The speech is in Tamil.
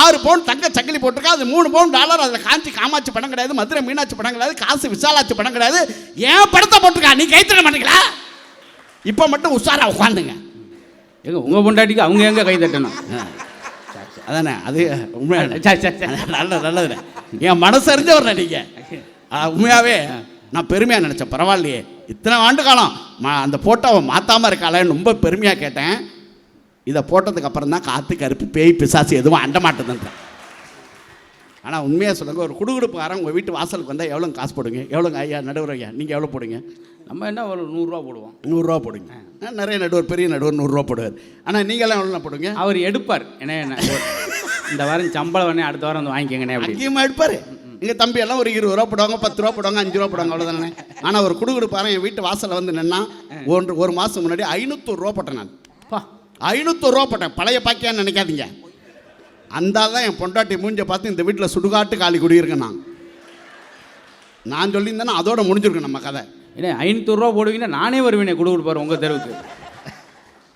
ஆறு பவுன் தங்க சங்கிலி போட்டிருக்கா அது மூணு பவுன் டாலர் அதில் காஞ்சி காமாட்சி படம் கிடையாது மதுரை மீனாட்சி படம் கிடையாது காசு விசாலாட்சி படம் கிடையாது. ஏன் படத்தை போட்டிருக்கா? நீ கைத்தட மாட்டீங்களா? இப்போ மட்டும் உஷாரா உட்காந்துங்க. எங்க உங்க பொண்டாட்டிக்கு அவங்க எங்க கை தட்டணும்? அதானே அது உண்மையான சரி, சரி, சரி. நல்ல நல்லதுண்ணே என் மனசு அறிஞ்சவர் நீங்கள் உண்மையாகவே நான் பெருமையாக நினச்சேன். பரவாயில்லையே. இத்தனை ஆண்டு காலம் அந்த ஃபோட்டோவை மாற்றாமல் இருக்காளேன்னு ரொம்ப பெருமையாக கேட்டேன். இதை போட்டதுக்கு அப்புறம் தான் காற்று கருப்பு பேய் பிசாசு எதுவும் அண்ட மாட்டேதுன்னு ஆனால் உண்மையாக சொல்லுங்கள் ஒரு குடுகுடுப்புக்காரன் உங்கள் வீட்டு வாசலுக்கு வந்தால் எவ்வளோ காசு போடுங்க? எவ்வளோங்க ஐயா நடுவர் ஐயா நீங்கள் எவ்வளோ போடுங்க? நம்ம என்ன ஒரு நூறுரூவா போடுவோம். நூறுரூவா போடுங்க. நிறைய நடுவர் பெரிய நடுவர் நூறுரூவா போடுவார். ஆனால் நீங்களாம் எவ்வளோ போடுங்க? அவர் எடுப்பார். என்ன இந்த வாரம் சம்பளம் வேணே அடுத்த வாரம் வந்து வாங்கிக்கங்கண்ணே அங்கேயுமா எடுப்பாரு? எங்க தம்பி எல்லாம் ஒரு இருபது ரூபா போடுவாங்க பத்து ரூபா போடுவாங்க அஞ்சு ரூபா போடுவாங்க அவ்வளோதானே ஆனால் ஒரு குடுகுடுப்பாரன் என் வீட்டு வாசல்ல வந்து நின்னா ஒன்று ஒரு மாதம் முன்னாடி ஐநூற்றூறு ரூபா போட்டேன் நான். பா ரூபா போட்டேன். பழைய பாக்கியான்னு நினைக்காதீங்க. அந்த தான் என் பொண்டாட்டி மூஞ்ச பார்த்து இந்த வீட்டில் சுடுகாட்டு காலி குடியிருக்கேன் நான். நான் சொல்லியிருந்தேன்னா அதோட முடிஞ்சிருக்கேன் நம்ம கதை. என்ன ஐநூறுரூவா போடுவீங்கன்னா நானே வருவேனே கொடு கொடுப்பாரு உங்கள் தெருவுக்கு.